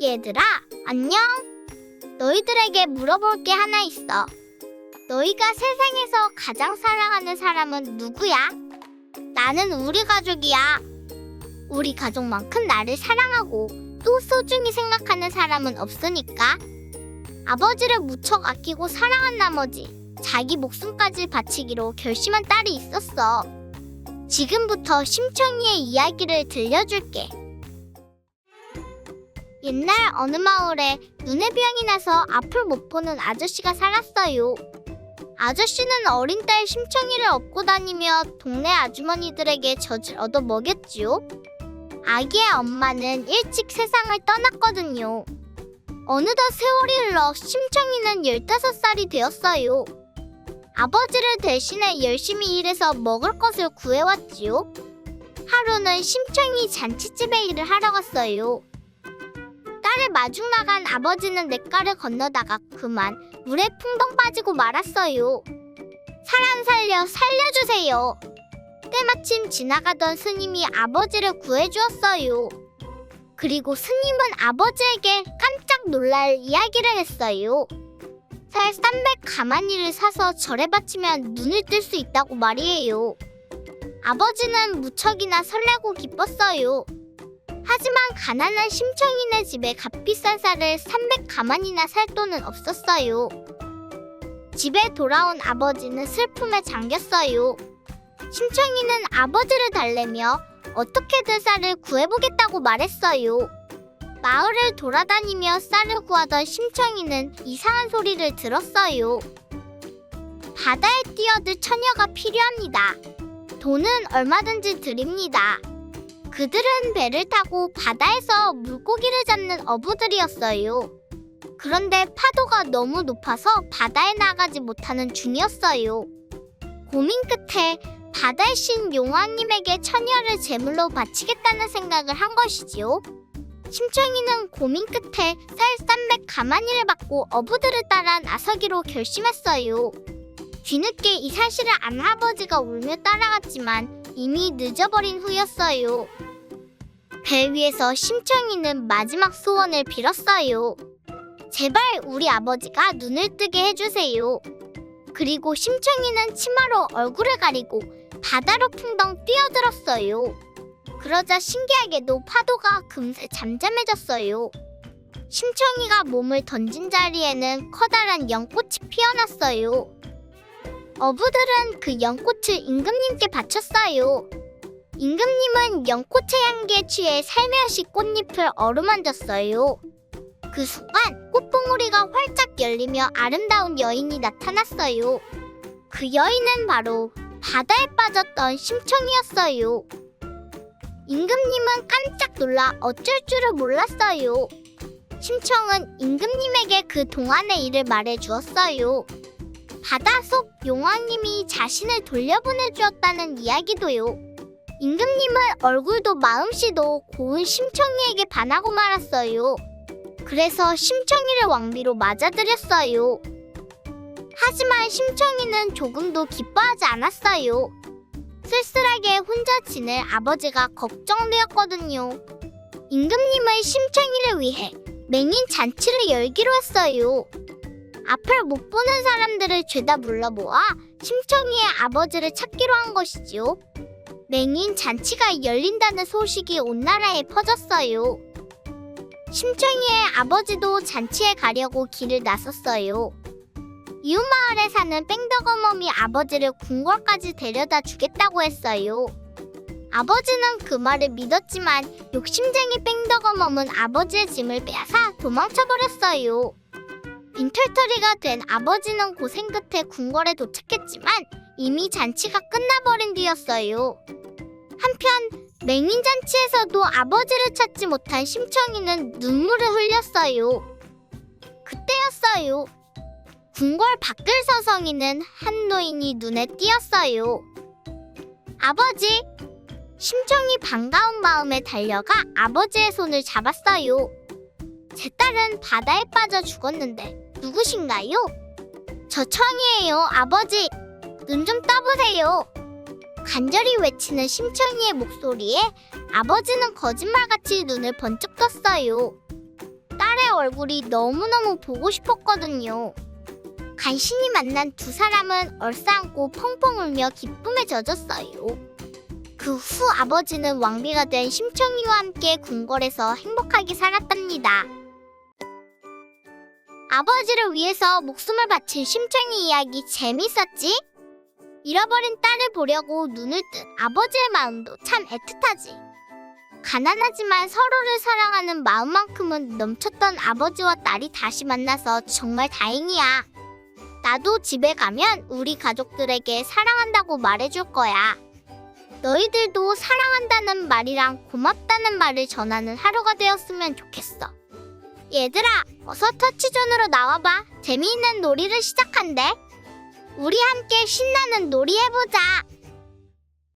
얘들아, 안녕. 너희들에게 물어볼 게 하나 있어. 너희가 세상에서 가장 사랑하는 사람은 누구야? 나는 우리 가족이야. 우리 가족만큼 나를 사랑하고 또 소중히 생각하는 사람은 없으니까. 아버지를 무척 아끼고 사랑한 나머지 자기 목숨까지 바치기로 결심한 딸이 있었어. 지금부터 심청이의 이야기를 들려줄게. 옛날 어느 마을에 눈에 병이 나서 앞을 못 보는 아저씨가 살았어요. 아저씨는 어린 딸 심청이를 업고 다니며 동네 아주머니들에게 젖을 얻어 먹였지요. 아기의 엄마는 일찍 세상을 떠났거든요. 어느덧 세월이 흘러 심청이는 15살이 되었어요. 아버지를 대신해 열심히 일해서 먹을 것을 구해왔지요. 하루는 심청이 잔치집에 일을 하러 갔어요. 딸을 마중 나간 아버지는 냇가를 건너다가 그만 물에 풍덩 빠지고 말았어요. 사람 살려 살려주세요. 때마침 지나가던 스님이 아버지를 구해주었어요. 그리고 스님은 아버지에게 깜짝 놀랄 이야기를 했어요. 살 300 가마니를 사서 절에 바치면 눈을 뜰 수 있다고 말이에요. 아버지는 무척이나 설레고 기뻤어요. 하지만 가난한 심청이네 집에 값비싼 쌀을 300 가만이나 살 돈은 없었어요. 집에 돌아온 아버지는 슬픔에 잠겼어요. 심청이는 아버지를 달래며 어떻게든 쌀을 구해보겠다고 말했어요. 마을을 돌아다니며 쌀을 구하던 심청이는 이상한 소리를 들었어요. 바다에 뛰어들 처녀가 필요합니다. 돈은 얼마든지 드립니다. 그들은 배를 타고 바다에서 물고기를 잡는 어부들이었어요. 그런데 파도가 너무 높아서 바다에 나가지 못하는 중이었어요. 고민 끝에 바다의 신 용왕님에게 처녀를 제물로 바치겠다는 생각을 한 것이지요. 심청이는 고민 끝에 살300 가마니를 받고 어부들을 따라 나서기로 결심했어요. 뒤늦게 이 사실을 안 아버지가 울며 따라갔지만 이미 늦어버린 후였어요. 배 위에서 심청이는 마지막 소원을 빌었어요. 제발 우리 아버지가 눈을 뜨게 해주세요. 그리고 심청이는 치마로 얼굴을 가리고 바다로 풍덩 뛰어들었어요. 그러자 신기하게도 파도가 금세 잠잠해졌어요. 심청이가 몸을 던진 자리에는 커다란 연꽃이 피어났어요. 어부들은 그 연꽃을 임금님께 바쳤어요. 임금님은 연꽃의 향기에 취해 살며시 꽃잎을 어루만졌어요. 그 순간 꽃봉오리가 활짝 열리며 아름다운 여인이 나타났어요. 그 여인은 바로 바다에 빠졌던 심청이었어요. 임금님은 깜짝 놀라 어쩔 줄을 몰랐어요. 심청은 임금님에게 그 동안의 일을 말해 주었어요. 바다 속 용왕님이 자신을 돌려보내 주었다는 이야기도요. 임금님은 얼굴도 마음씨도 고운 심청이에게 반하고 말았어요. 그래서 심청이를 왕비로 맞아들였어요. 하지만 심청이는 조금도 기뻐하지 않았어요. 쓸쓸하게 혼자 지낼 아버지가 걱정되었거든요. 임금님은 심청이를 위해 맹인 잔치를 열기로 했어요. 앞을 못 보는 사람들을 죄다 불러모아 심청이의 아버지를 찾기로 한 것이지요. 맹인 잔치가 열린다는 소식이 온 나라에 퍼졌어요. 심청이의 아버지도 잔치에 가려고 길을 나섰어요. 이웃 마을에 사는 뺑덕어멈이 아버지를 궁궐까지 데려다 주겠다고 했어요. 아버지는 그 말을 믿었지만 욕심쟁이 뺑덕어멈은 아버지의 짐을 빼앗아 도망쳐버렸어요. 빈털터리가 된 아버지는 고생 끝에 궁궐에 도착했지만 이미 잔치가 끝나버린 뒤였어요. 한편 맹인 잔치에서도 아버지를 찾지 못한 심청이는 눈물을 흘렸어요. 그때였어요. 궁궐 밖을 서성이는 한 노인이 눈에 띄었어요. 아버지! 심청이 반가운 마음에 달려가 아버지의 손을 잡았어요. 제 딸은 바다에 빠져 죽었는데 누구신가요? 저 청이에요, 아버지. 눈좀 떠보세요. 간절히 외치는 심청이의 목소리에 아버지는 거짓말같이 눈을 번쩍 떴어요. 아버지의 얼굴이 너무너무 보고 싶었거든요. 간신히 만난 두 사람은 얼싸안고 펑펑 울며 기쁨에 젖었어요. 그 후 아버지는 왕비가 된 심청이와 함께 궁궐에서 행복하게 살았답니다. 아버지를 위해서 목숨을 바친 심청이 이야기 재밌었지? 잃어버린 딸을 보려고 눈을 뜬 아버지의 마음도 참 애틋하지. 가난하지만 서로를 사랑하는 마음만큼은 넘쳤던 아버지와 딸이 다시 만나서 정말 다행이야. 나도 집에 가면 우리 가족들에게 사랑한다고 말해줄 거야. 너희들도 사랑한다는 말이랑 고맙다는 말을 전하는 하루가 되었으면 좋겠어. 얘들아, 어서 터치존으로 나와봐. 재미있는 놀이를 시작한대. 우리 함께 신나는 놀이 해보자.